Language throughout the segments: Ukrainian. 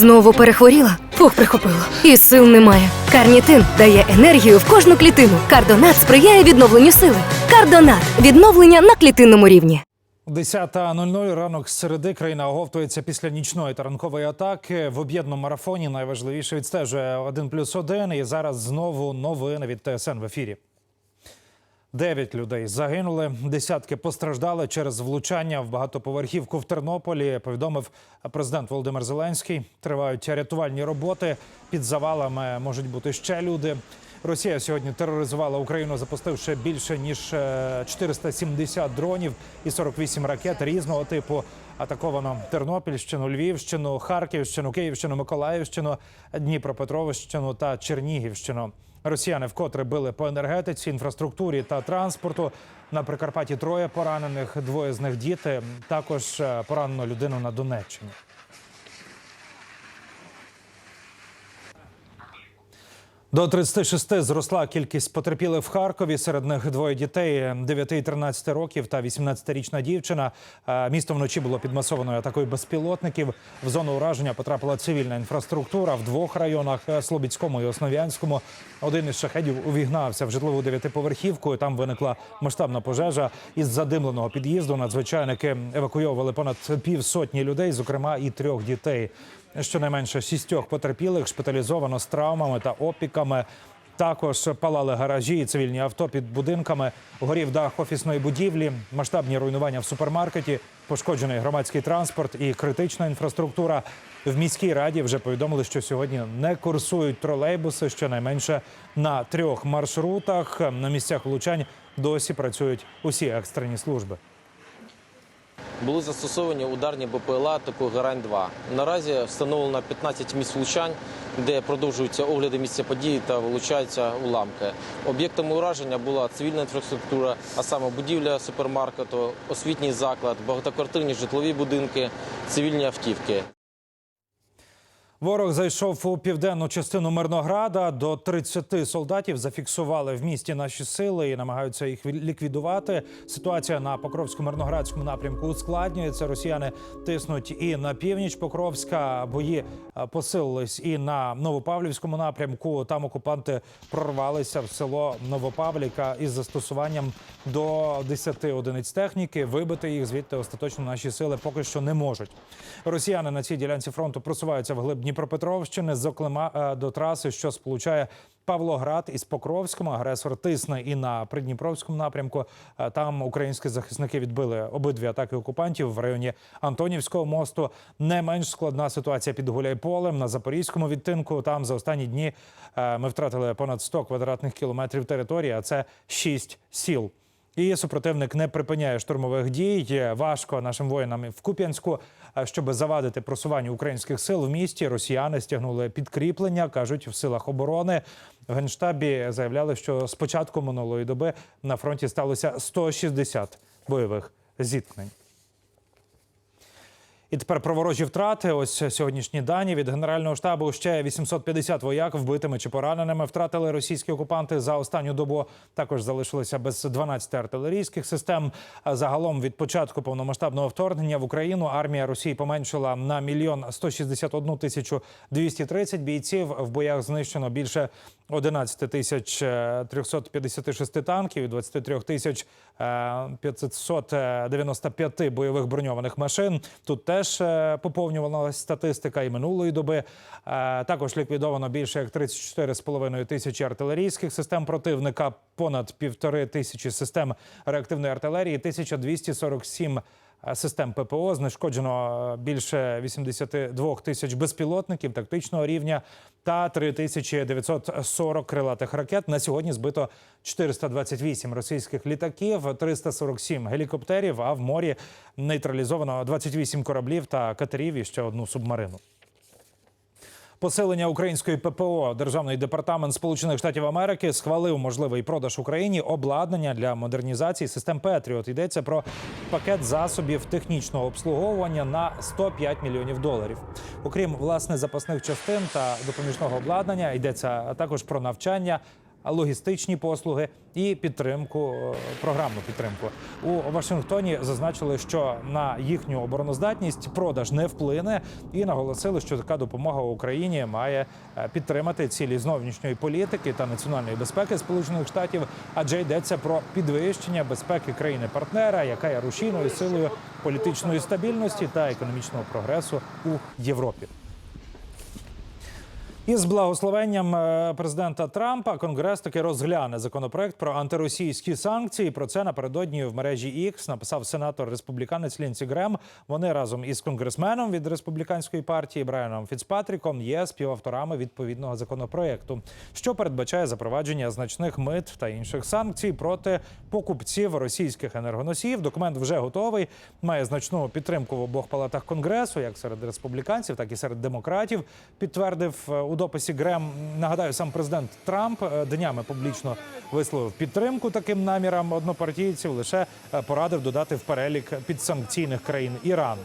Знову перехворіла? Фух, прихопило. І сил немає. Карнітин дає енергію в кожну клітину. Кардонат сприяє відновленню сили. Кардонат відновлення на клітинному рівні. 10.00 ранок середи країна оговтується після нічної та ранкової атаки. В об'єднаному марафоні найважливіше відстежує 1 плюс 1. І зараз знову новини від ТСН в ефірі. Дев'ять людей загинули, десятки постраждали через влучання в багатоповерхівку в Тернополі. Повідомив президент Володимир Зеленський. Тривають рятувальні роботи. Під завалами можуть бути ще люди. Росія сьогодні тероризувала Україну, запустивши більше ніж е, 470 дронів і 48 ракет різного типу. Атаковано Тернопільщину, Львівщину, Харківщину, Київщину, Миколаївщину, Дніпропетровщину та Чернігівщину. Росіяни вкотре били по енергетиці, інфраструктурі та транспорту. На Прикарпатті троє поранених, двоє з них діти. Також е, поранено людину на Донеччині. До 36 зросла кількість потерпілих в Харкові. Серед них двоє дітей 9 і 13 років та 18-річна дівчина. Місто вночі було під масованою атакою безпілотників. В зону ураження потрапила цивільна інфраструктура в двох районах Слобідському і Основ'янському. Один із шахедів увігнався в житлову дев'ятиповерхівку. Там виникла масштабна пожежа. Із задимленого під'їзду надзвичайники евакуйовували понад півсотні людей, зокрема і трьох дітей. Щонайменше шістьох потерпілих шпиталізовано з травмами та опіками. Також палали гаражі і цивільні авто під будинками. Горів дах офісної будівлі, масштабні руйнування в супермаркеті, пошкоджений громадський транспорт і критична інфраструктура. В міській раді вже повідомили, що сьогодні не курсують тролейбуси. Щонайменше на трьох маршрутах. На місцях влучань досі працюють усі екстрені служби. Були застосовані ударні БПЛА типу Герань-2. Наразі встановлено 15 місць влучань, де продовжуються огляди місця події та вилучаються уламки. Об'єктами ураження була цивільна інфраструктура, а саме будівля супермаркету, освітній заклад, багатоквартирні житлові будинки, цивільні автівки. Ворог зайшов у південну частину Мирнограда. До 30 солдатів зафіксували в місті наші сили і намагаються їх ві- ліквідувати. Ситуація на Покровсько-Мирноградському напрямку ускладнюється. Росіяни тиснуть і на північ Покровська. Бої е, посилились і на Новопавлівському напрямку. Там окупанти прорвалися в село Новопавліка із застосуванням до 10 одиниць техніки. Вибити їх звідти остаточно наші сили поки що не можуть. Росіяни на цій ділянці фронту просуваються вглиб Дніпропетровщини, зокрема е, до траси, що сполучає Павлоград із Покровськом. Агресор тисне і на Придніпровському напрямку. Е, Там українські захисники відбили обидві атаки окупантів в районі Антонівського мосту. Не менш складна ситуація під Гуляйполем на запорізькому відтинку. Там за останні дні е, ми втратили понад 100 квадратних кілометрів території, а це 6 сіл. І супротивник не припиняє штурмових дій. Важко нашим воїнам в Куп'янську, щоб завадити просуванню українських сил в місті. Росіяни стягнули підкріплення, кажуть в силах оборони. В генштабі заявляли, що з початку минулої доби на фронті сталося 160 бойових зіткнень. І тепер про ворожі втрати. Ось сьогоднішні дані від генерального штабу. Ще 850 вояк вбитими чи пораненими втратили російські окупанти за останню добу. Також залишилися без 12 артилерійських систем. Загалом від початку повномасштабного вторгнення в Україну армія Росії поменшила на мільйон 161 тисячу 230 бійців. В боях знищено більше 11 тисяч е, 356 танків і 23 тисяч е, 595 бойових броньованих машин. Тут теж е, поповнювалася статистика і минулої доби. Е, Також ліквідовано більше як 34,5 тисячі артилерійських систем противника, понад півтори тисячі систем реактивної артилерії, 1247 е, систем ППО. Знешкоджено е, більше 82 тисяч безпілотників тактичного рівня та 3940 крилатих ракет. На сьогодні збито 428 російських літаків, 347 гелікоптерів. А в морі нейтралізовано 28 кораблів та катерів і ще одну субмарину. Посилення української ППО Державний департамент Сполучених Штатів Америки схвалив можливий продаж Україні обладнання для модернізації систем Петріот. Йдеться про пакет засобів технічного обслуговування на 105 мільйонів доларів. Окрім власне запасних частин та допоміжного обладнання, йдеться також про навчання. Логістичні послуги і підтримку, е, програмну підтримку. У Вашингтоні зазначили, що на їхню обороноздатність продаж не вплине, і наголосили, що така допомога Україні має е, підтримати цілі зовнішньої політики та національної безпеки Сполучених Штатів, адже йдеться про підвищення безпеки країни-партнера, яка є рушійною силою політичної стабільності та економічного прогресу у Європі. Із благословенням е, президента Трампа Конгрес таки розгляне законопроект про антиросійські санкції. Про це напередодні в мережі X написав сенатор республіканець Лінсі Грем. Вони разом із конгресменом від республіканської партії Брайаном Фіцпатріком є співавторами відповідного законопроекту, що передбачає запровадження значних мит та інших санкцій проти покупців російських енергоносіїв. Документ вже готовий. Має значну підтримку в обох палатах конгресу, як серед республіканців, так і серед демократів. Підтвердив е, у дописі Грем. Нагадаю, сам президент Трамп е, днями публічно висловив підтримку таким намірам однопартійців. Лише е, порадив додати в перелік підсанкційних країн Іран.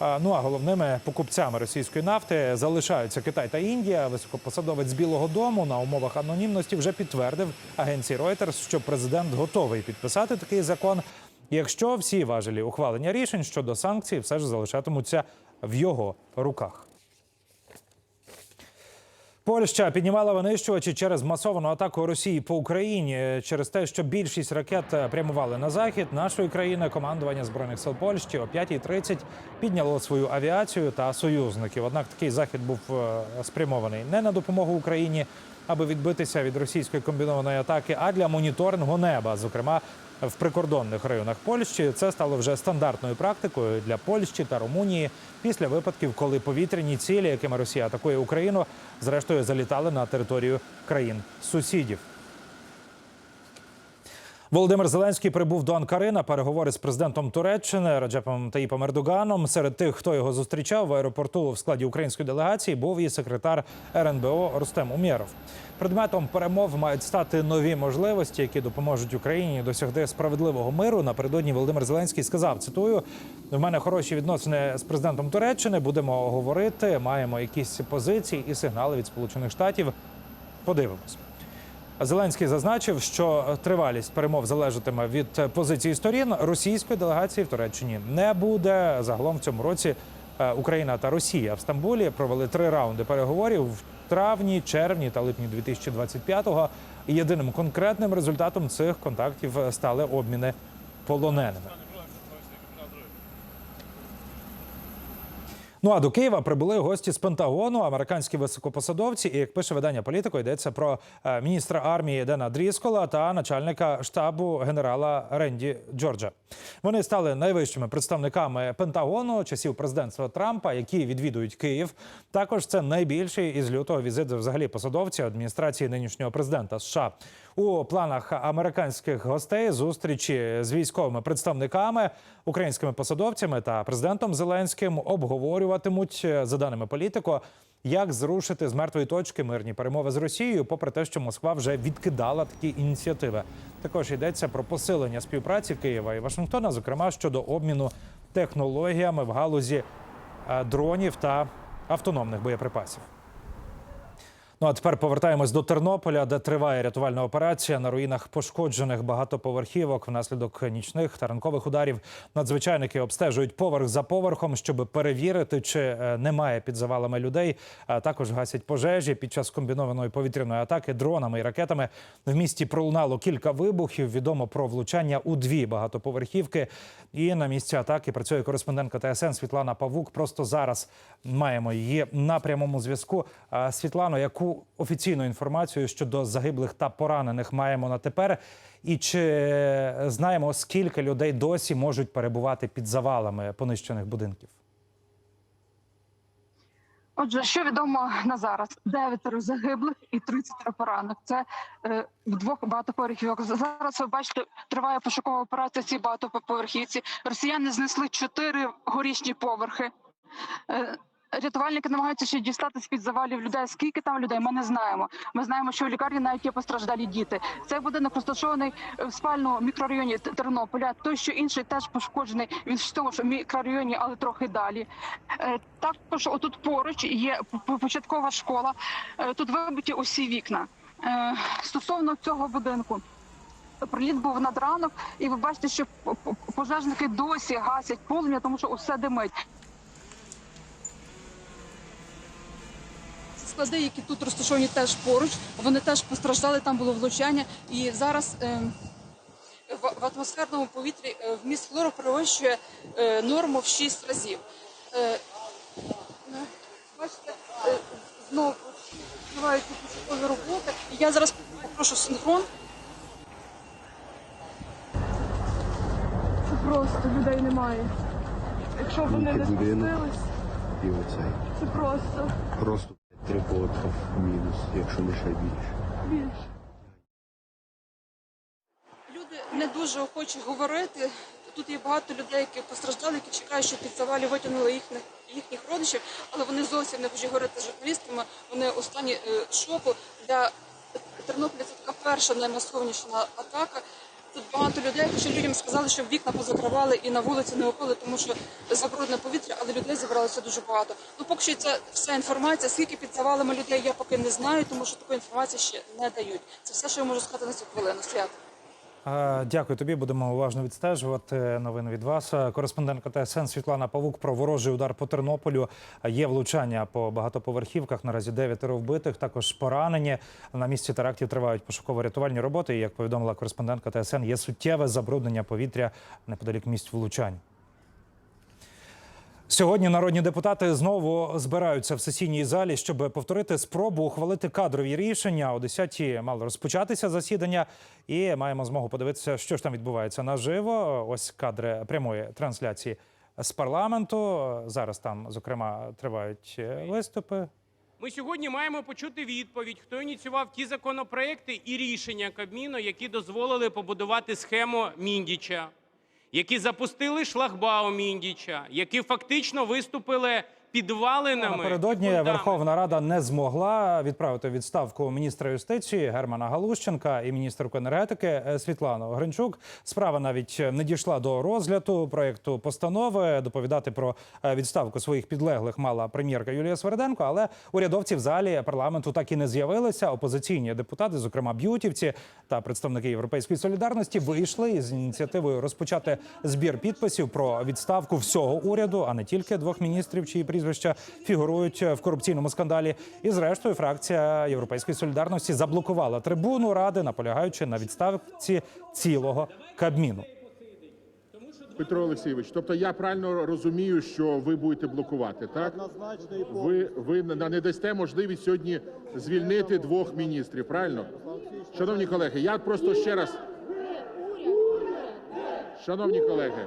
Ну а головними покупцями російської нафти залишаються Китай та Індія. Високопосадовець Білого Дому на умовах анонімності вже підтвердив агенції Reuters, що президент готовий підписати такий закон, якщо всі важелі ухвалення рішень щодо санкцій все ж залишатимуться в його руках. Польща піднімала винищувачі через масовану атаку Росії по Україні через те, що більшість ракет е, прямували на захід нашої країни. Командування збройних сил Польщі о 5.30 підняло свою авіацію та союзників. Однак такий захід був е, спрямований не на допомогу Україні, аби відбитися від російської комбінованої атаки, а для моніторингу неба, зокрема в прикордонних районах Польщі. Це стало вже стандартною практикою для Польщі та Румунії після випадків, коли повітряні цілі, якими Росія атакує Україну, зрештою залітали на територію країн сусідів. Володимир Зеленський прибув до Анкари на переговори з президентом Туреччини Раджепом Таїпом Ердоганом. Серед тих, хто його зустрічав в аеропорту в складі української делегації, був і секретар РНБО Рустем Умєров. Предметом перемов мають стати нові можливості, які допоможуть Україні досягти справедливого миру. Напередодні Володимир Зеленський сказав: цитую: в мене хороші відносини з президентом Туреччини. Будемо говорити. Маємо якісь позиції і сигнали від Сполучених Штатів. Подивимось. Зеленський зазначив, що тривалість перемов залежатиме від позиції сторін. Російської делегації в Туреччині не буде. Загалом в цьому році е, Україна та Росія в Стамбулі провели три раунди переговорів в травні, червні та липні 2025-го. І єдиним конкретним результатом цих контактів стали обміни полоненими. Ну а до Києва прибули гості з Пентагону, американські високопосадовці. І як пише видання політико, йдеться про е, міністра армії Дена Дріскола та начальника штабу генерала Ренді Джорджа. Вони стали найвищими представниками Пентагону часів президентства Трампа, які відвідують Київ. Також це найбільший із лютого візит взагалі посадовців адміністрації нинішнього президента США. У планах американських гостей зустрічі з військовими представниками, українськими посадовцями та президентом Зеленським обговорюватимуть е, за даними політико. Як зрушити з мертвої точки мирні перемови з Росією, попри те, що Москва вже відкидала такі ініціативи. Також йдеться про посилення співпраці Києва і Вашингтона, зокрема щодо обміну технологіями в галузі е, дронів та автономних боєприпасів. Ну а тепер повертаємось до Тернополя, де триває рятувальна операція на руїнах пошкоджених багатоповерхівок внаслідок нічних та ранкових ударів. Надзвичайники обстежують поверх за поверхом, щоб перевірити, чи е, немає під завалами людей. А також гасять пожежі під час комбінованої повітряної атаки дронами і ракетами. В місті пролунало кілька вибухів. Відомо про влучання у дві багатоповерхівки. І на місці атаки працює кореспондентка ТСН Світлана Павук. Просто зараз маємо її на прямому зв'язку. Світлано, яку офіційну інформацію щодо загиблих та поранених маємо на тепер? І чи знаємо, скільки людей досі можуть перебувати під завалами понищених будинків? Отже, що відомо на зараз? Дев'ятеро загиблих і 30 поранених. Це е, в двох багатоповерхівок. Зараз ви бачите, триває пошукова операція. Ці багатоповерхівці. Росіяни знесли чотири горішні поверхи. Е, Рятувальники намагаються ще дістати з під завалів людей. Скільки там людей? Ми не знаємо. Ми знаємо, що в лікарні навіть є постраждалі діти. Цей будинок розташований в спальному мікрорайоні Тернополя. Той, що інший, теж пошкоджений. Він в тому ж мікрорайоні, але трохи далі. Е, Також отут поруч є початкова школа. Е, Тут вибиті усі вікна. Е, Стосовно цього будинку. Приліт був над ранок, і ви бачите, що пожежники досі гасять полум'я, тому що усе димить. Склади, які тут розташовані теж поруч, вони теж постраждали, там було влучання. І зараз е, в, в атмосферному повітрі е, вміст хлору перевищує е, норму в 6 разів. Е, бачите, е, знову тривають пошукові роботи. І я зараз попрошу синхрон. Це просто людей немає. Якщо вони не спустились, І оцей. це просто Просто три в мінус, якщо не ще більше. більше. Люди не дуже охочі говорити. Тут є багато людей, які постраждали, які чекають, що під завалі витягнули їхніх їхніх родичів, але вони зовсім не хочуть говорити з журналістами. Вони у стані е, шоку. Для Тернополя це така перша наймасовніша атака. Тут багато людей, хоча людям сказали, що вікна позакривали і на вулиці не опили, тому що забрудне повітря, але людей зібралося дуже багато. Ну поки що це вся інформація. Скільки під завалами людей я поки не знаю, тому що такої інформації ще не дають. Це все, що я можу сказати на цю хвилину. Свят. Дякую тобі. Будемо уважно відстежувати новини від вас. Кореспондентка ТСН Світлана Павук про ворожий удар по Тернополю. Є влучання по багатоповерхівках. Наразі дев'ятеро вбитих, також поранені. На місці терактів тривають пошуково-рятувальні роботи. І як повідомила кореспондентка ТСН, є суттєве забруднення повітря неподалік місць влучань. Сьогодні народні депутати знову збираються в сесійній залі, щоб повторити спробу ухвалити кадрові рішення. О 10-ті мало розпочатися засідання, і маємо змогу подивитися, що ж там відбувається наживо. Ось кадри прямої трансляції з парламенту. Зараз там, зокрема, тривають е, виступи. Ми сьогодні маємо почути відповідь, хто ініціював ті законопроекти і рішення Кабміну, які дозволили побудувати схему Міндіча, які запустили шлагбаум Індіча, які фактично виступили підвалинами. Напередодні фундаменту. Верховна Рада не змогла відправити відставку міністра юстиції Германа Галущенка і міністерку енергетики е, Світлану Гринчук. Справа навіть не дійшла до розгляду проєкту постанови. Доповідати про е, відставку своїх підлеглих мала прем'єрка Юлія Сверденко, але урядовці в залі парламенту так і не з'явилися. Опозиційні депутати, зокрема б'ютівці та представники Європейської солідарності, вийшли із ініціативою розпочати збір підписів про відставку всього уряду, а не тільки двох міністрів, чиї прізвища фігурують в корупційному скандалі. І зрештою, фракція Європейської солідарності заблокувала трибуну ради, наполягаючи на відставці цілого кабміну. Петро Олексійович, тобто я правильно розумію, що ви будете блокувати, так? Ви, ви на- не дасте можливість сьогодні звільнити двох міністрів, правильно? Шановні колеги, я просто ще раз. Шановні колеги,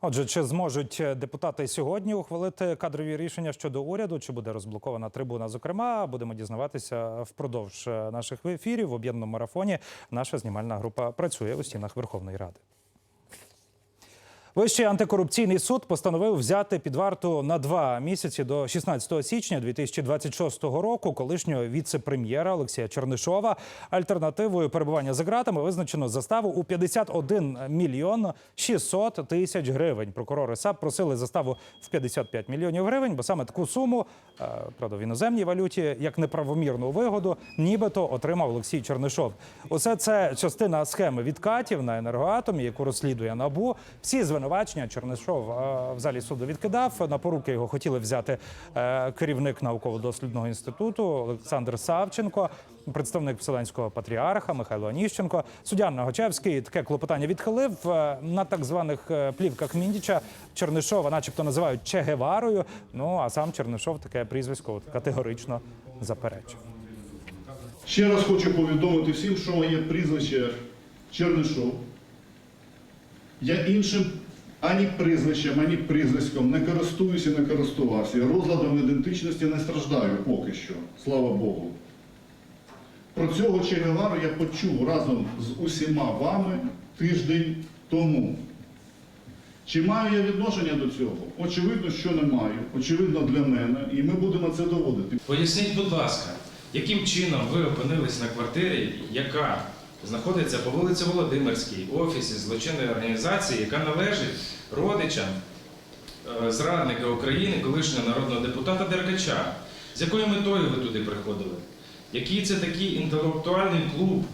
Отже, чи зможуть депутати сьогодні ухвалити кадрові рішення щодо уряду? Чи буде розблокована трибуна? Зокрема, будемо дізнаватися впродовж е, наших ефірів в об'єднаному марафоні. Наша знімальна група працює у стінах Верховної Ради. Вищий антикорупційний суд постановив взяти під варту на два місяці до 16 січня 2026 року колишнього віце-прем'єра Олексія Чернишова. Альтернативою перебування за ґратами визначено заставу у 51 мільйон 600 тисяч гривень. Прокурори САП просили заставу в 55 мільйонів гривень, бо саме таку суму, е, правда, в іноземній валюті, як неправомірну вигоду, нібито отримав Олексій Чернишов. Усе це частина схеми відкатів на енергоатомі, яку розслідує набу. Всі звинувачення Чернишов е, в залі суду відкидав. На поруки його хотіли взяти е, керівник науково-дослідного інституту Олександр Савченко, представник Вселенського патріарха Михайло Аніщенко. Суддя Нагочевський таке клопотання відхилив Е, на так званих плівках Міндіча. Чернишова, начебто, називають Че Геварою. Ну а сам Чернишов таке прізвисько категорично заперечив. Ще раз хочу повідомити всім, що моє прізвище Чернишов. Я іншим ані прізвищем, ані прізвиськом не користуюся, не користувався. Розладом ідентичності не страждаю поки що, слава Богу. Про цього Че Гевару я почув разом з усіма вами тиждень тому. Чи маю я відношення до цього? Очевидно, що не маю. Очевидно для мене, і ми будемо це доводити. Поясніть, будь ласка, яким чином ви опинились на квартирі, яка знаходиться по вулиці Володимирській, офісі злочинної організації, яка належить родичам е, зрадника України, колишнього народного депутата Деркача. З якою метою ви туди приходили? Який це такий інтелектуальний клуб,